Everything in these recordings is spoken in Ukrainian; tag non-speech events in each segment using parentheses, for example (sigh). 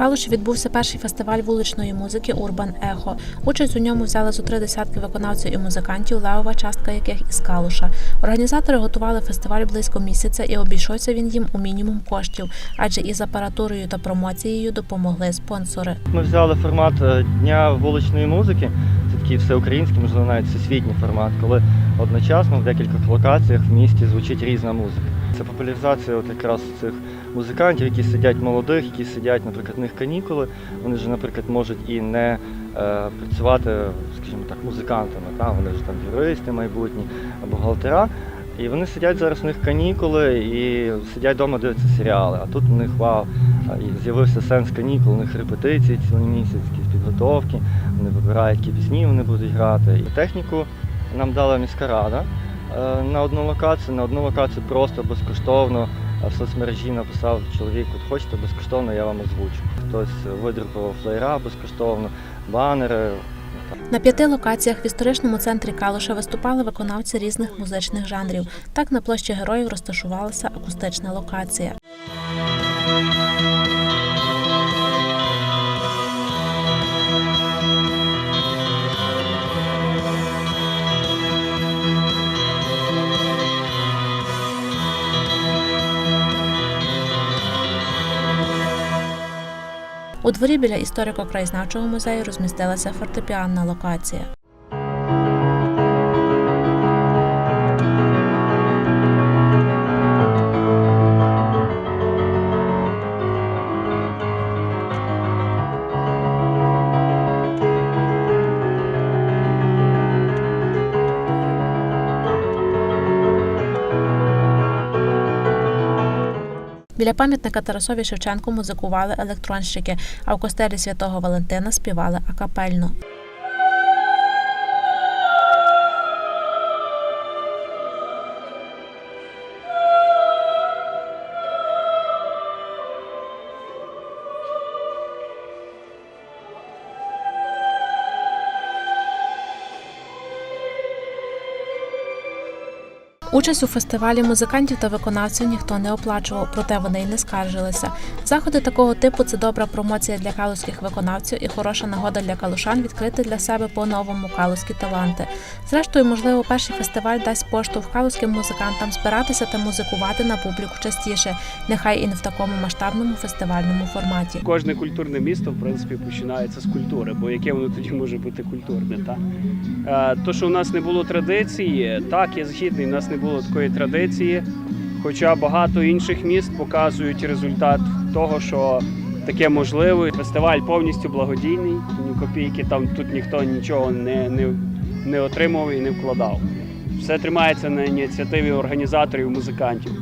Калуші відбувся перший фестиваль вуличної музики Урбан Ехо. Участь у ньому взяли зо три десятки виконавців і музикантів, левова частка яких із Калуша. Організатори готували фестиваль близько місяця і обійшовся він їм у мінімум коштів, адже із апаратурою та промоцією допомогли спонсори. Ми взяли формат е, дня вуличної музики. Це такий всеукраїнський, можливо, навіть всесвітній формат, коли одночасно в декількох локаціях в місті звучить різна музика. Це популяризація от якраз цих музикантів, які сидять молодих, які сидять, наприклад, в них канікули. Вони ж, наприклад, можуть і не е, працювати, скажімо так, музикантами. Та? Вони ж там юристи майбутні, бухгалтера. І вони сидять зараз у них канікули і сидять вдома, дивляться серіали. А тут у них вау, з'явився сенс канікул, у них репетиції цілий місяць, якісь підготовки, вони вибирають, які пісні вони будуть грати. І техніку нам дала міська рада на одну локацію, на одну локацію просто безкоштовно. А В соцмережі написав чоловік, от хочете безкоштовно, я вам озвучу. Хтось видрукував флеєра безкоштовно, банери, На п'яти локаціях в історичному центрі Калуша виступали виконавці різних музичних жанрів. Так на площі героїв розташувалася акустична локація. У дворі біля історико-краєзнавчого музею розмістилася фортепіанна локація. Біля пам'ятника Тарасові Шевченку музикували електронщики, а в костелі святого Валентина співали акапельно. Участь у фестивалі музикантів та виконавців ніхто не оплачував, проте вони й не скаржилися. Заходи такого типу це добра промоція для калузьких виконавців і хороша нагода для калушан відкрити для себе по-новому калузькі таланти. Зрештою, можливо, перший фестиваль дасть поштовх калузьким музикантам збиратися та музикувати на публіку частіше, нехай і не в такому масштабному фестивальному форматі. Кожне культурне місто, в принципі, починається з культури, бо яке воно тоді може бути культурне, так? Е, То, що у нас не було традиції, так, я згідний, у нас не було такої традиції. Хоча багато інших міст показують результат того, що таке можливо. Фестиваль повністю благодійний, ні копійки там тут ніхто нічого не, не, не отримав і не вкладав. Все тримається на ініціативі організаторів, музикантів,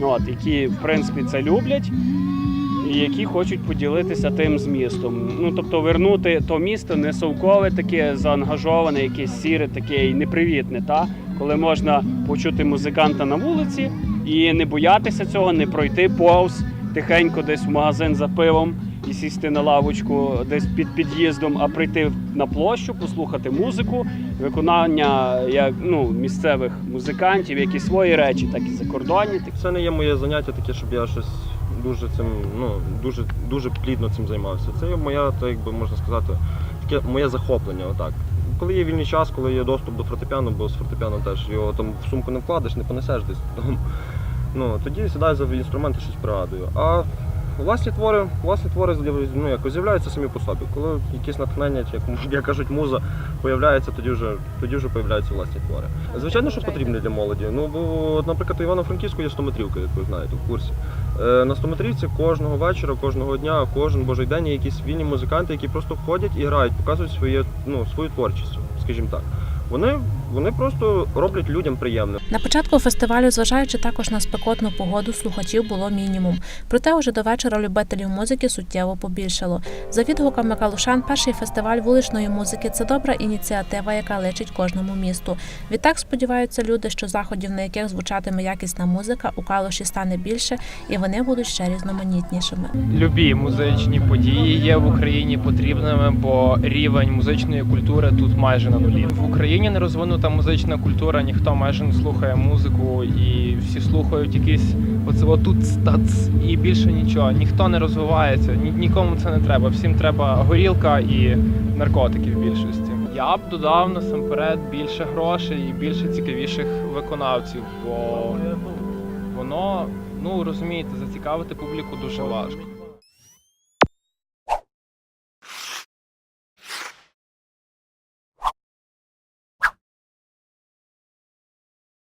от, які в принципі це люблять які хочуть поділитися тим змістом. Ну тобто вернути то місто не совкове, таке заангажоване, якесь сіре, таке і непривітне, та коли можна почути музиканта на вулиці і не боятися цього, не пройти повз тихенько десь в магазин за пивом і сісти на лавочку десь під під'їздом, а прийти на площу, послухати музику, виконання як ну місцевих музикантів, як і свої речі, так і закордонні. Це не є моє заняття таке, щоб я щось дуже цим, ну дуже дуже плідно цим займався. Це моя, так якби можна сказати, таке моє захоплення. Отак. Коли є вільний час, коли є доступ до фортепіано, бо з фортепіано теж його там в сумку не вкладеш, не понесеш десь. (laughs) Ну, тоді сідаю за інструменти, щось пригадую. А власні твори, власні твори ну, якось з'являються самі по собі. Коли якесь натхнення, чи, як, (laughs) як кажуть, муза появляється, тоді вже тоді вже появляються власні твори. Звичайно, що потрібно для молоді. Ну бо, наприклад, у Івано-Франківську є стометрівка, як ви знаєте, в курсі. Е, на стометрівці кожного вечора, кожного дня, кожен божий день є якісь вільні музиканти, які просто входять і грають, показують своє, ну, свою творчість, скажімо так. Вони, вони просто роблять людям приємно. На початку фестивалю, зважаючи також на спекотну погоду, слухачів було мінімум. Проте уже до вечора любителів музики суттєво побільшало. За відгуками калушан, перший фестиваль вуличної музики це добра ініціатива, яка личить кожному місту. Відтак сподіваються люди, що заходів, на яких звучатиме якісна музика, у калуші стане більше, і вони будуть ще різноманітнішими. Любі музичні події є в Україні потрібними, бо рівень музичної культури тут майже на нулі. В Україні не розвинута розвинута музична культура, ніхто майже не слухає музику, і всі слухають якісь оце тут стац і більше нічого. Ніхто не розвивається, ні, нікому це не треба. Всім треба горілка і наркотики в більшості. Я б додав насамперед більше грошей і більше цікавіших виконавців, бо воно, ну розумієте, зацікавити публіку дуже важко.